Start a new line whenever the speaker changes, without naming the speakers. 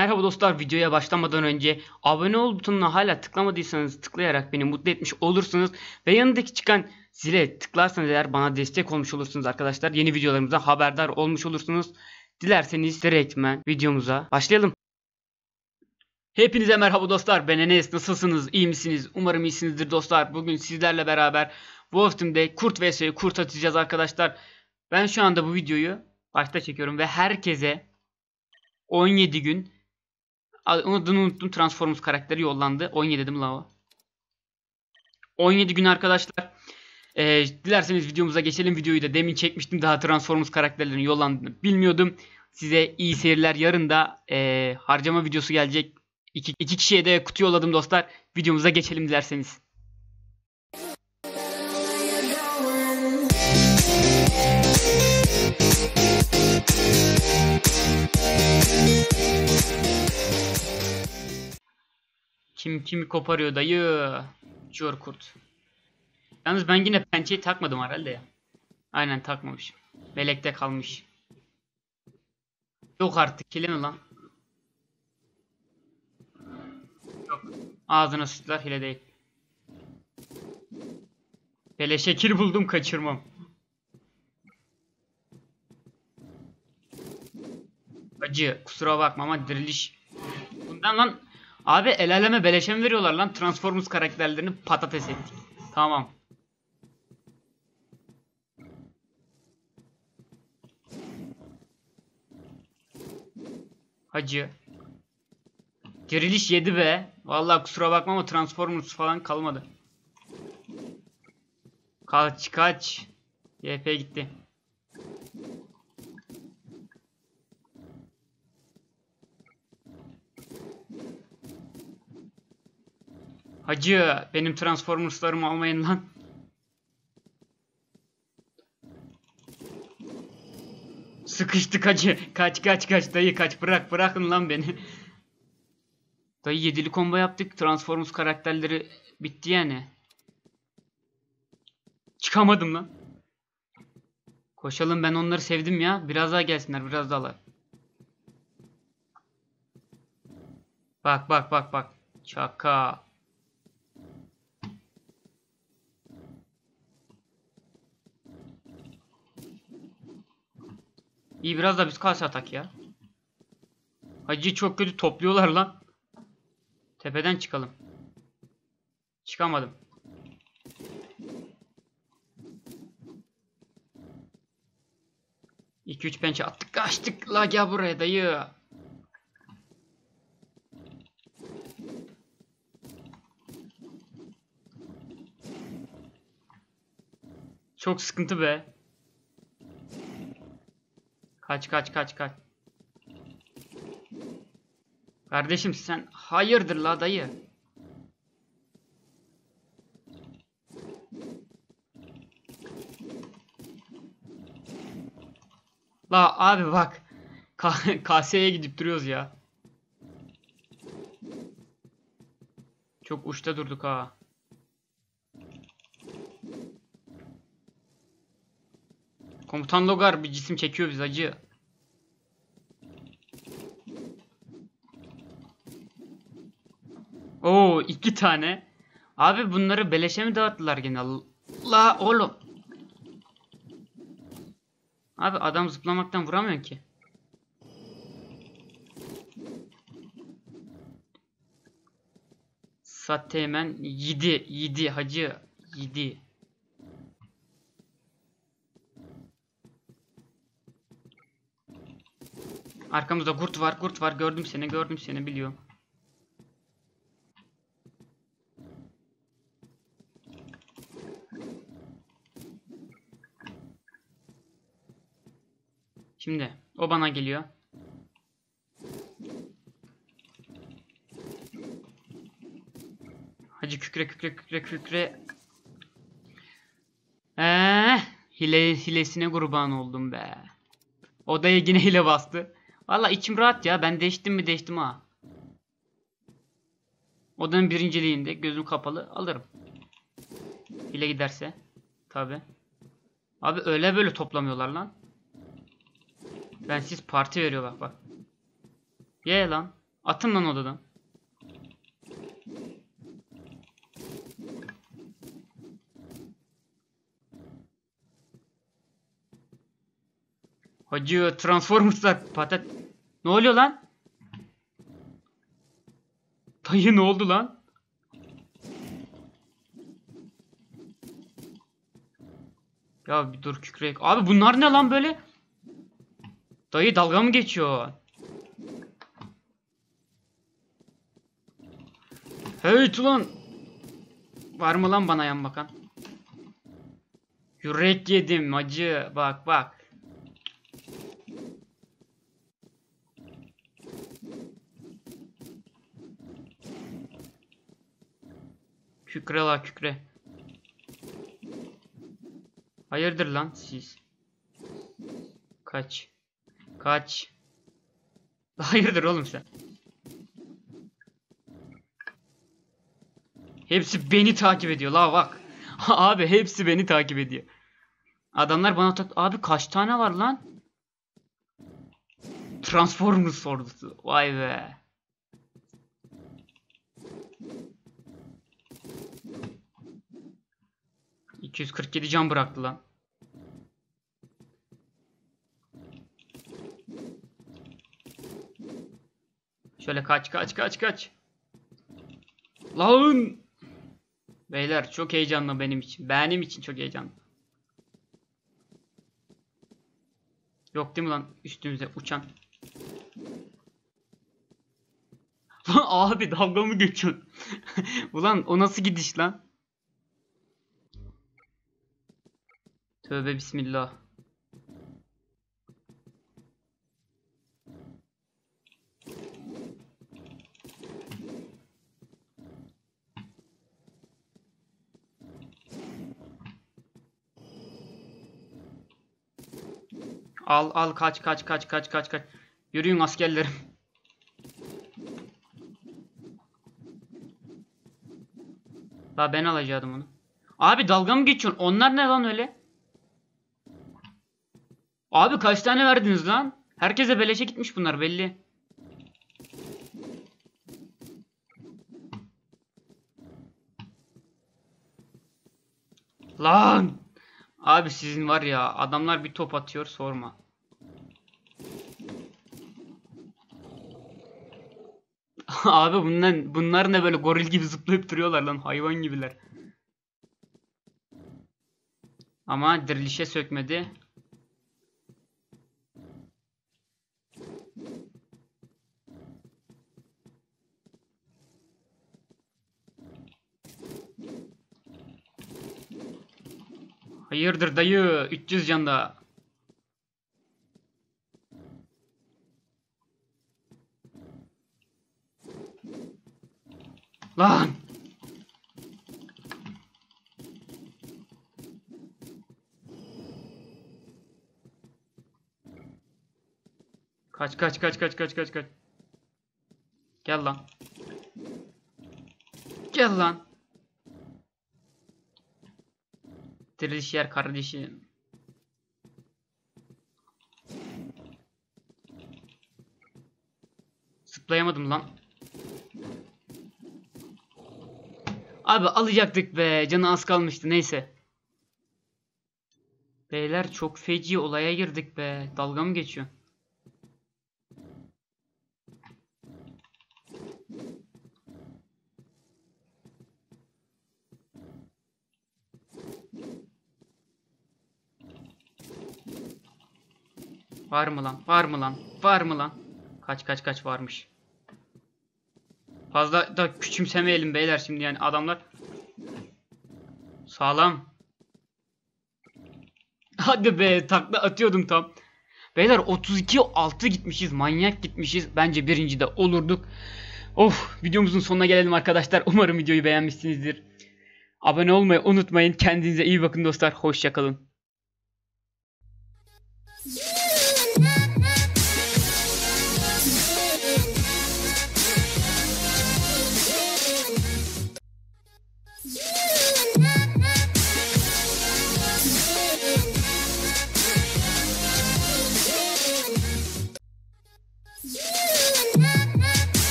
Merhaba dostlar videoya başlamadan önce abone ol butonuna hala tıklamadıysanız tıklayarak beni mutlu etmiş olursunuz ve yanındaki çıkan zile tıklarsanız eğer bana destek olmuş olursunuz arkadaşlar. Yeni videolarımıza haberdar olmuş olursunuz. Dilerseniz direktmen videomuza başlayalım. Hepinize merhaba dostlar ben Enes nasılsınız iyi misiniz umarım iyisinizdir dostlar bugün sizlerle beraber Wolf Team'de kurt vs kurt atacağız arkadaşlar ben şu anda bu videoyu başta çekiyorum ve herkese 17 gün adını unuttum Transformers karakteri yollandı. 17 dedim la o. 17 gün arkadaşlar ee, dilerseniz videomuza geçelim. Videoyu da demin çekmiştim. Daha Transformers karakterlerinin yollandığını bilmiyordum. Size iyi seyirler. Yarın da ee, harcama videosu gelecek. İki, iki kişiye de kutu yolladım dostlar. Videomuza geçelim dilerseniz. Kim kimi koparıyor dayı? Uçuyor kurt. Yalnız ben yine pençeyi takmadım herhalde ya. Aynen takmamış. Belekte kalmış. Yok artık kelime lan. Ağzına sıçtılar hile değil. Bele şekil buldum kaçırmam. Acı kusura bakma ama diriliş. Bundan lan abi el aleme beleşe mi veriyorlar lan Transformers karakterlerini patates ettik. Tamam. Hacı. Diriliş yedi be. Vallahi kusura bakma ama Transformers falan kalmadı. Kaç kaç. YP gitti. Hacı benim Transformers'larımı almayın lan. Sıkıştık hacı. Kaç kaç kaç dayı kaç bırak bırakın lan beni. Dayı yedili combo yaptık. Transformers karakterleri bitti yani. Çıkamadım lan. Koşalım ben onları sevdim ya. Biraz daha gelsinler biraz daha. Bak bak bak bak. Çaka. İyi biraz da biz karşı atak ya. Hacı çok kötü topluyorlar lan. Tepeden çıkalım. Çıkamadım. İki üç pençe attık kaçtık la gel buraya dayı. Çok sıkıntı be. Kaç kaç kaç kaç. Kardeşim sen hayırdır la dayı? La abi bak. KS'ye gidip duruyoruz ya. Çok uçta durduk ha. Komutan Logar bir cisim çekiyor biz acı. Oo iki tane. Abi bunları beleşe mi dağıttılar gene? La oğlum. Abi adam zıplamaktan vuramıyor ki. Hemen yedi. Yedi hacı. Yedi. Arkamızda kurt var kurt var gördüm seni gördüm seni biliyorum. Şimdi o bana geliyor. Hacı kükre kükre kükre kükre. Eee, hile hilesine kurban oldum be. Odaya yine hile bastı. Valla içim rahat ya. Ben değiştim mi değiştim ha. Odanın birinciliğinde gözüm kapalı alırım. Hile giderse. Tabi. Abi öyle böyle toplamıyorlar lan. Ben siz parti veriyor bak bak. Ye lan. Atın lan odadan. Hacı Transformers'lar patat. Ne oluyor lan? Dayı ne oldu lan? Ya bir dur kükrek. Abi bunlar ne lan böyle? Dayı dalga mı geçiyor? Hey ulan. Var mı lan bana yan bakan? Yürek yedim acı. Bak bak. Kükre la kükre. Hayırdır lan siz? Kaç. Kaç. Hayırdır oğlum sen? Hepsi beni takip ediyor la bak. Abi hepsi beni takip ediyor. Adamlar bana tak... Abi kaç tane var lan? Transformers ordusu. Vay be. ...247 can bıraktı lan. Şöyle kaç kaç kaç kaç. Lan! Beyler çok heyecanlı benim için. Benim için çok heyecanlı. Yok değil mi lan üstümüze uçan? Lan abi dalga mı geçiyorsun? Ulan o nasıl gidiş lan? Tövbe bismillah. Al al kaç kaç kaç kaç kaç kaç. Yürüyün askerlerim. La ben alacaktım onu. Abi dalga mı geçiyorsun? Onlar ne lan öyle? Abi kaç tane verdiniz lan? Herkese beleşe gitmiş bunlar belli. Lan! Abi sizin var ya adamlar bir top atıyor sorma. Abi bunlar, bunlar ne böyle goril gibi zıplayıp duruyorlar lan hayvan gibiler. Ama dirilişe sökmedi. Hayırdır dayı 300 canda. Lan! Kaç kaç kaç kaç kaç kaç kaç. Gel lan. Gel lan. Diriliş kardeşim. Zıplayamadım lan. Abi alacaktık be. Canı az kalmıştı neyse. Beyler çok feci olaya girdik be. Dalga mı geçiyor? Var mı lan? Var mı lan? Var mı lan? Kaç kaç kaç varmış. Fazla da küçümsemeyelim beyler şimdi yani adamlar. Sağlam. Hadi be takla atıyordum tam. Beyler 32 6 gitmişiz. Manyak gitmişiz. Bence birinci de olurduk. Of videomuzun sonuna gelelim arkadaşlar. Umarım videoyu beğenmişsinizdir. Abone olmayı unutmayın. Kendinize iyi bakın dostlar. Hoşçakalın.